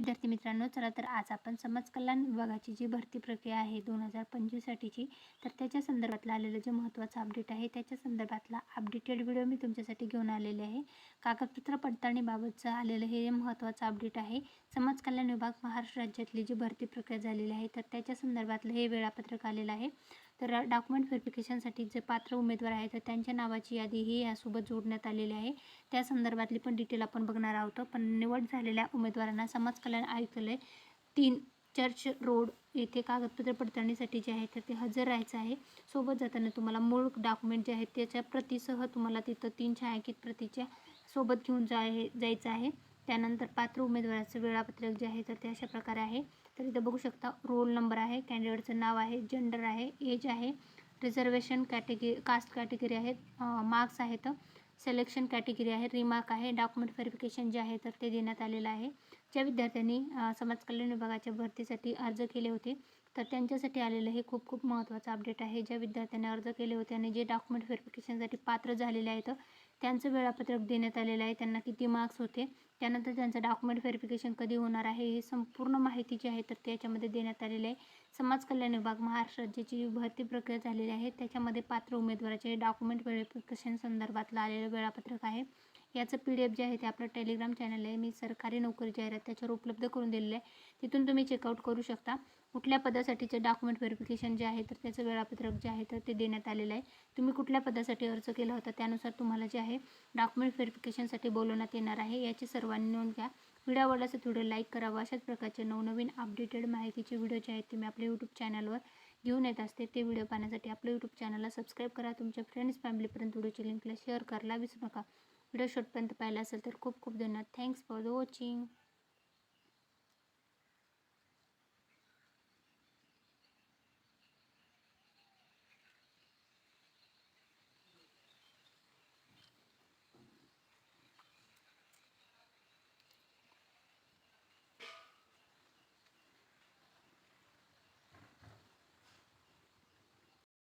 विद्यार्थी मित्रांनो चला तर आज आपण समाज कल्याण विभागाची जी भरती प्रक्रिया आहे दोन हजार पंचवीससाठीची तर त्याच्या संदर्भातलं आलेलं जे महत्त्वाचं अपडेट आहे त्याच्या संदर्भातला अपडेटेड व्हिडिओ मी तुमच्यासाठी घेऊन आलेले आहे. कागदपत्र पडताळणीबाबतचं आलेलं हे महत्त्वाचं अपडेट आहे. समाज कल्याण विभाग महाराष्ट्र राज्यातली जी भरती प्रक्रिया झालेली आहे तर त्याच्या संदर्भातलं हे वेळापत्रक आलेलं आहे. तर डॉक्युमेंट व्हेरिफिकेशनसाठी जे पात्र उमेदवार आहेत तर त्यांच्या नावाची यादी ही यासोबत जोडण्यात आलेली आहे. त्या संदर्भातली पण डिटेल आपण बघणार आहोत. पण निवड झालेल्या उमेदवारांना समाज कल्याण आयुक्तालय तीन चर्च रोड येथे कागदपत्र पडताळणीसाठी जे आहे तर ते हजर राहायचं आहे. सोबत जाताना तुम्हाला मूळ डॉक्युमेंट जे आहेत त्याच्या प्रतीसह तुम्हाला तिथं तीन छायांकित प्रतीच्या सोबत घेऊन जाय जायचं आहे. त्यानंतर पात्र उमेदवाराचं वेळापत्रक जे आहे तर ते अशा प्रकारे आहे. तर इथं बघू शकता रोल नंबर आहे कॅन्डिडेटचं नाव आहे जेंडर आहे एज आहे रिझर्वेशन कॅटेगरी कास्ट कॅटेगरी आहेत मार्क्स आहेत सिलेक्शन कॅटेगरी आहे रिमार्क आहे डॉक्युमेंट व्हेरिफिकेशन जे आहे तर ते देण्यात आलेलं आहे. ज्या विद्यार्थ्यांनी समाज कल्याण विभागाच्या भरतीसाठी अर्ज केले होते तर त्यांच्यासाठी आलेलं हे खूप खूप महत्त्वाचं अपडेट आहे. ज्या विद्यार्थ्यांनी अर्ज केले होते आणि जे डॉक्युमेंट व्हेरिफिकेशनसाठी पात्र झालेले आहेत त्यांचं वेळापत्रक देण्यात आलेलं आहे. त्यांना किती मार्क्स होते? त्यानंतर त्यांचं डॉक्युमेंट व्हेरिफिकेशन कधी होणार आहे? हे संपूर्ण माहिती जी आहे तर त्याच्यामध्ये देण्यात आलेली आहे. समाज कल्याण विभाग महाराष्ट्र राज्याची भरती प्रक्रिया झालेली आहे. त्याच्यामध्ये पात्र उमेदवाराचे डॉक्युमेंट व्हेरिफिकेशन संदर्भातलं आलेलं वेळापत्रक आहे. याचं पी डी एफ जे आहे ते आपलं टेलिग्राम चॅनल आहे. मी सरकारी नोकरी जाहिरात त्याच्यावर उपलब्ध करून दिलेलं आहे. तिथून तुम्ही चेकआउट करू शकता. कुठल्या पदासाठीचे डॉक्युमेंट व्हेरिफिकेशन जे आहे तर त्याचं वेळापत्रक जे आहे तर ते देण्यात आलेलं आहे. तुम्ही कुठल्या पदासाठी अर्ज केला होता त्यानुसार तुम्हाला जे आहे डॉक्युमेंट व्हेरिफिकेशनसाठी बोलवण्यात येणार आहे. याची सर्वांनी नोंद घ्या. व्हिडिओ आवडला असेल व्हिडिओ लाईक करावं. अशाच प्रकारचे नवनवीन अपडेटेड माहितीचे व्हिडिओ जे आहेत ते मी आपल्या यूट्यूब चॅनलवर घेऊन येत असते. ते व्हिडिओ पाहण्यासाठी आपल्या यूट्यूब चॅनलला सबस्क्राईब करा. तुमच्या फ्रेंड्स फॅमिलीपर्यंत व्हिडिओची लिंकला शेअर करायला विसरू नका. व्हिडिओ शॉर्टपर्यंत पाहिला असेल तर खूप खूप धन्यवाद. Thanks for the watching